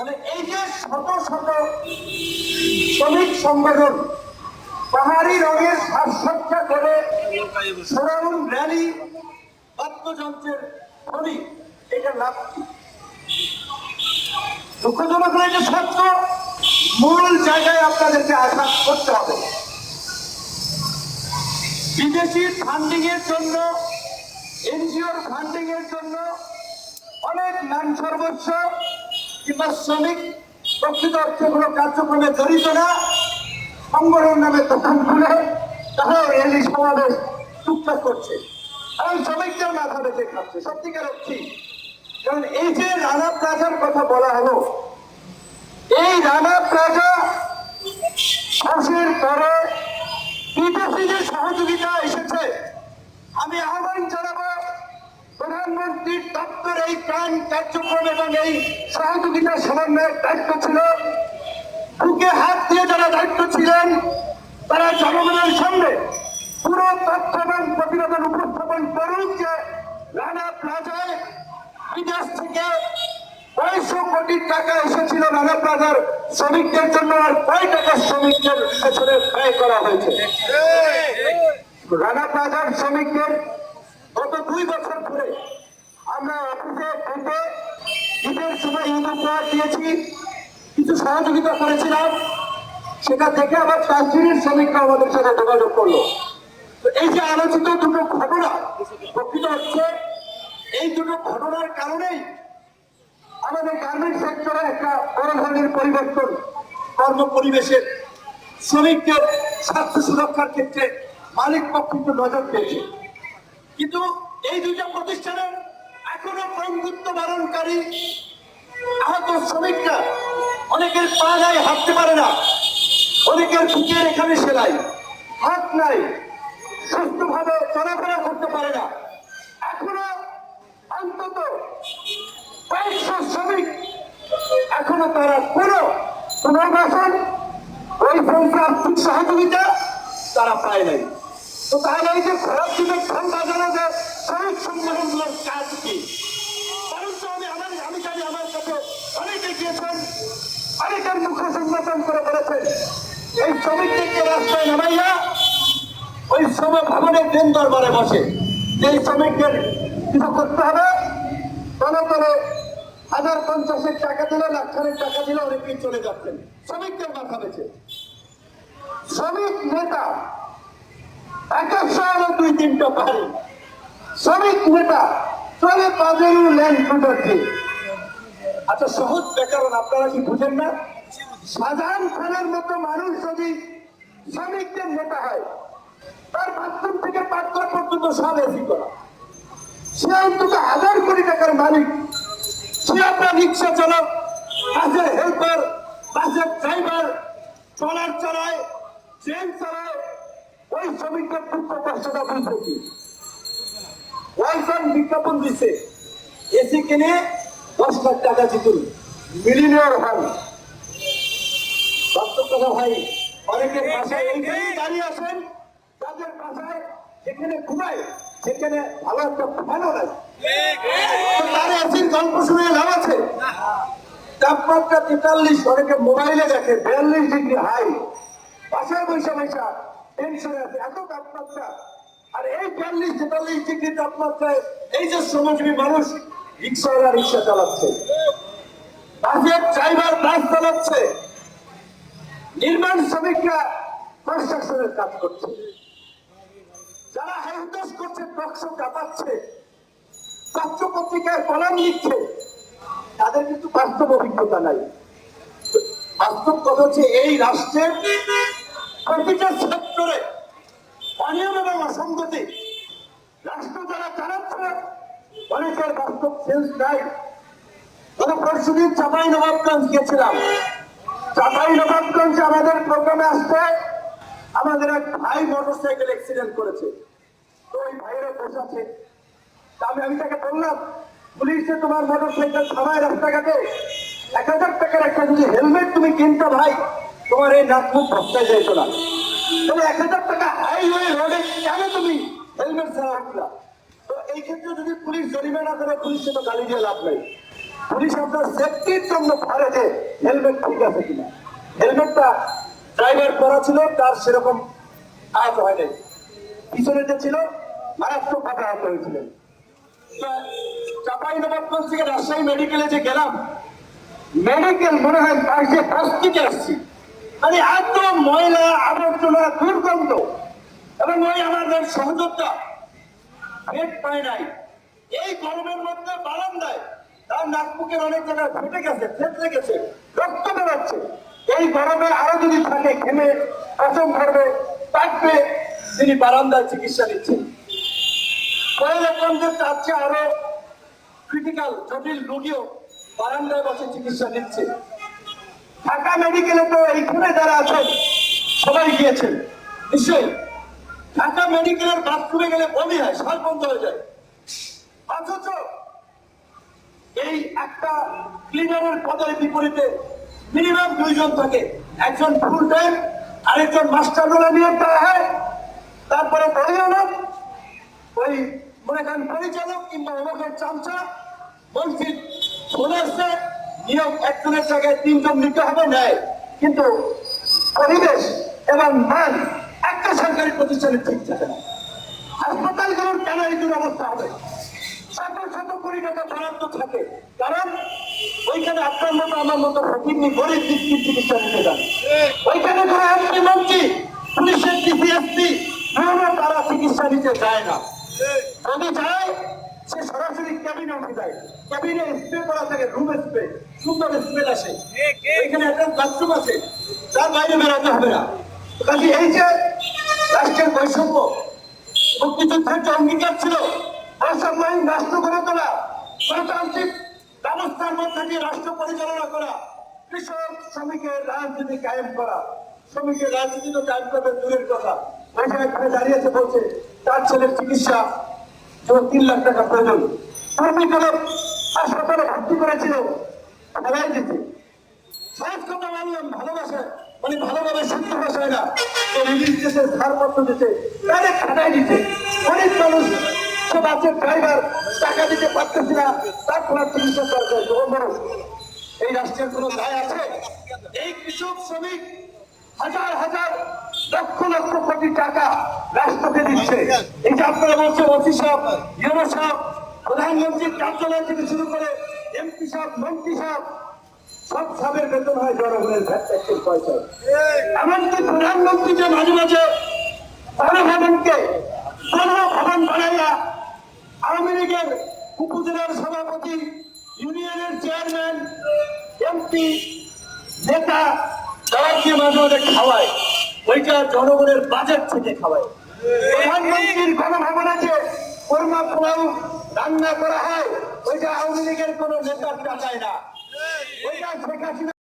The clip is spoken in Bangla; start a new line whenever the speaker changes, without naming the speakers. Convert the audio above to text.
মানে এই যে শত শত শ্রমিক সংগঠন পাহাড়ি রঙের সাজসজ্জা করে সোনারুন র্যালি, বাদ্যযন্ত্রের ধ্বনি, এটা লাভ দুঃখজনক হলে যে সত্য, মূল জায়গায় আপনাদেরকে আঘাত করতে হবে। বিদেশি ফান্ডিং এর জন্য, এনজিওর ফান্ডিং এর জন্য অনেক মান সর্বোচ্চ কিংবা শ্রমিক, প্রকৃত অর্থে কোনো কার্যক্রমে জড়িত না, সংগঠন নামে দোকান খুলে তারা র্যালি সমাবেশ টুকটাক করছে। এবং শ্রমিকদের মাথা বেঁচে খাচ্ছে সত্যিকার অর্থে। কারণ এই যে রানা প্লাজার কথা বলা হলো, এই রানা প্লাজা ধসের পরে বিদেশি যে সহযোগিতা এসেছে, আমি আহ্বান প্রধানমন্ত্রীর দপ্তর এই প্রাণ কার্যক্রম এবং এই সহযোগিতা সমন্বয়ের দায়িত্ব ছিল। বুকে হাত দিয়ে যারা দায়িত্ব ছিলেন তারা জনগণের সামনে পুরো তথ্য এবং প্রতিবেদন উপস্থাপন করুন যে রানা প্লাজায় বিদেশ থেকে কয়শো কোটি টাকা এসেছিল রানা প্লাজার শ্রমিকদের জন্য আর কয় টাকা শ্রমিকদের পেছনে ব্যয় করা হয়েছে? রানা প্লাজার শ্রমিকদের গত দুই বছর ধরে আমরা অফিসে দিয়েছি। কিছু সহযোগিতা করেছিলাম। থেকে আমাদের সাথে যোগাযোগ তো এই যে দুটো ঘটনা প্রকৃত হচ্ছে, এই ঘটনার কারণেই আমাদের একটা পরিবর্তন কর্ম পরিবেশের শ্রমিকদের স্বাস্থ্য সুরক্ষার ক্ষেত্রে মালিক পক্ষ নজর পেয়েছে। কিন্তু এই দুইটা প্রতিষ্ঠানের এখনও বন্ধুত্ব বারণকারী আহত শ্রমিকরা অনেকের পা নাই, হাঁটতে পারে না। অনেকের বুকের এখানে সেলাই, হাত নাই, সুস্থভাবে চলাফেরা করতে পারে না। এখনও অন্তত কয়েকশো শ্রমিক এখনও তারা কোনো পুনর্বাসন, ওই আর্থিক সহযোগিতা তারা পায় নাই। তো তাহলে এই যে ঘোরার দিকে ফোন বাজানো যে শ্রমিক সংগঠনগুলোর কাজ কি? তো আমি আমার আমি জানি আমার কাছে অনেকে গিয়েছেন অনেকের মুখে সংগঠন করে বলেছেন, এই শ্রমিকদেরকে রাস্তায় নামাইয়া ওই শ্রম ভবনের দিন দরবারে বসে। এই শ্রমিকদের কিছু করতে হবে তলে তলে হাজার পঞ্চাশের টাকা দিলে লাখখানের টাকা দিলে, অনেকেই চলে যাচ্ছেন। শ্রমিকদের মাথা বেছে শ্রমিক নেতা এক দুই তিনটা বাড়ি। শ্রমিক নেতা চলে পাঁচেরও ল্যান্ড টুটার আচ্ছা সহজ ব্যাকরণ, আপনারা কি বুঝেন না? সাধারণ খানের মতো মানুষ যদি শ্রমিকদের নেতা হয়, তার বাথরুম থেকে পাকঘর পর্যন্ত সব এসি করা। সে অন্তত হাজার কোটি টাকার মালিক। সে আপনার রিক্সা চালক, বাসের হেল্পার বাসের ড্রাইভার ট্রলার চালায় ট্রেন চালায়। ওই শ্রমিকদের দুঃখ কষ্টটা বুঝবে কি? ওয়াইফাই বিজ্ঞাপন দিচ্ছে এসি কিনে দশ লাখ টাকা জিতুন। মিলিনিয়র হন। বাস্তব কথা ভাই দাঁড়িয়ে তাদের যেখানে ঘুমায়, সেখানে ভালো একটা ফ্যানও নাই। তাপমাত্রা তেতাল্লিশ, অনেকে মোবাইলে দেখে, বিয়াল্লিশ ডিগ্রি হাই। বাসায় বৈশা বৈশা টেনশনে আছে। এত তাপমাত্রা। আর এই বিয়াল্লিশ তেতাল্লিশ ডিগ্রি তাপমাত্রায় এই যে শ্রমজীবী মানুষ রিক্সাওয়ালা রিক্সা চালাচ্ছে বাসের ড্রাইভার বাস চালাচ্ছে, নির্মাণ শ্রমিকরা কনস্ট্রাকশনের কাজ করছে, যারা করছে পত্রিকায় কলাম লিখছে, তাদের কিন্তু বাস্তব অভিজ্ঞতা নাই। বাস্তব কথা হচ্ছে এই রাষ্ট্রের প্রতিটা সেক্টরে অনিয়ম অসঙ্গতি রাষ্ট্র যারা চালাচ্ছে অনেকের বাস্তব সেন্স নাই। গত পরশু দিন চাপাই নবাবগঞ্জ গেছিলাম চাপাই নবাবগঞ্জে আমাদের প্রোগ্রামে আসতে আমাদের এক ভাই মোটরসাইকেল অ্যাক্সিডেন্ট করেছে। তো ওই ভাইয়েরা বসাছে তা আমি আমি তাকে বললাম, পুলিশে তোমার মোটর সাইকেল থামায় রাস্তাঘাটে, এক হাজার টাকার একটা যদি হেলমেট তুমি কিনতো ভাই, তোমার এই নাক মুখ ভক্তায় যেত না। তাহলে এক হাজার কেন তুমি, হেলমেট ছাড়া তো এই ক্ষেত্রে যদি পুলিশ করে লাভ নাই। সেফটির জন্য হেলমেট কিনা। হেলমেটটা ড্রাইভার ছিল, তার সেরকম পিছনে যে ছিল চাপাই থেকে রাজশাহী মেডিকেলে যে গেলাম মেডিকেল মনে হয় বস্তিতে আসছি। মানে ময়লা আবর্জনা দুর্গন্ধ। এবং ওই আমাদের সহযোদ্ধা পেট পায় নাই। এই গরমের মধ্যে বারান্দায় তার নাক মুখের অনেক জায়গায় ফেটে গেছে ফেটে গেছে রক্ত বেরোচ্ছে। এই গরমে আরও যদি থাকে, ঘেমে পচন ধরবে কাটবে তিনি বারান্দায় চিকিৎসা নিচ্ছেন। পরে দেখলাম যে তার চেয়ে আরও ক্রিটিক্যাল জটিল রোগীও বারান্দায় বসে চিকিৎসা নিচ্ছে। ঢাকা মেডিকেলে তো এইখানে যারা আছেন, সবাই গিয়েছেন। নিশ্চয়ই ঢাকা মেডিকেলের বাথরুমে গেলে বমি হয়, শ্বাস বন্ধ হয়ে যায়। অথচ এই একটা ক্লিনারের পদের বিপরীতে মিনিমাম দুইজন থাকে। একজন ফুল টাইম, আরেকজন মাস্টার রোলে নিয়োগ করা হয়। তারপরে দলীয় লোক ওই মনে করেন পরিচালক কিংবা অমুকের চামচা বলছি চলে আসছে, নিয়োগ একজনের জায়গায় তিনজন নিতে হবে নেয় কিন্তু পরিবেশ এবং মান সরকারি প্রতিষ্ঠানে ঠিক থাকে না। হাসপাতালগুলোর কেন এই দুরবস্থা হবে। শত শত কোটি টাকা বরাদ্দ থাকে। কারণ ওইখানে আপনার মতো আমার মতো ফকিরনি গরিব চিকিৎসা নিতে যান। ওইখানে কোনো এমপি মন্ত্রী পুলিশের ডিসিএসপি তারা চিকিৎসা নিতে যায় না। যদি যায় সে সরাসরি ক্যাবিনে উঠে যায়। ক্যাবিনে স্প্রে করা থাকে রুম স্প্রে সুন্দর স্প্রে আসে। এখানে একটা বাথরুম আছে। তার বাইরে বেরোতে হবে না। কাজে এই যে রাষ্ট্রের বৈষম্য মুক্তিযুদ্ধের যে অঙ্গীকার ছিল। বৈষম্য রাষ্ট্র গড়ে তোলা, গণতান্ত্রিক ব্যবস্থার মধ্যে দিয়ে রাষ্ট্র পরিচালনা করা, কৃষক, শ্রমিকের রাজনীতি কায়েম করা, শ্রমিকের রাজনীতি তো কায়েম করবে, দূরের কথা। যে এখানে দাঁড়িয়েছে বলছে, তার ছেলের চিকিৎসা যেমন তিন লাখ টাকা প্রয়োজন। কর্মী করে হাসপাতালে ভর্তি করেছিল? ফেলাই দিতে সহজ কথা বললাম ভালোবাসা। মানে ভালোভাবে শুদ্ধ ভাষায় না তো রিলিজ দিতে ছাড়পত্র দিতে ডাইরেক্ট খাটাই দিতে অনেক মানুষ, সে বাসের ড্রাইভার টাকা দিতে পারতেছি না, তার কোনো চিকিৎসা দরকার মানুষ। এই রাষ্ট্রের কোনো দায় আছে? এই কৃষক, শ্রমিক, হাজার হাজার, লক্ষ লক্ষ কোটি টাকা রাষ্ট্রকে দিচ্ছে। এই যে আপনারা বলছেন, অফিস সাহেব ইউনো সাহেব প্রধানমন্ত্রীর কার্যালয় থেকে শুরু করে এমপি সাহেব মন্ত্রী সাহেব সব সাবের বেতন হয় জনগণের ভ্যাট ট্যাক্সের পয়সায়। এমনকি প্রধানমন্ত্রী যে মাঝে মাঝে গণভবনকে গণভবন বানাইয়া আওয়ামী লীগের উপজেলার সভাপতি ইউনিয়নের চেয়ারম্যান এমপি নেতা তাদেরকে মাঝে মাঝে খাওয়ায়। ওইটা জনগণের বাজেট থেকে খাওয়ায়। প্রধানমন্ত্রীর গণভবনে যে কোরমা পোলাও রান্না করা হয় ওইটা আওয়ামী লীগের কোনো নেতার টাকায় না। Obrigado, expectativa.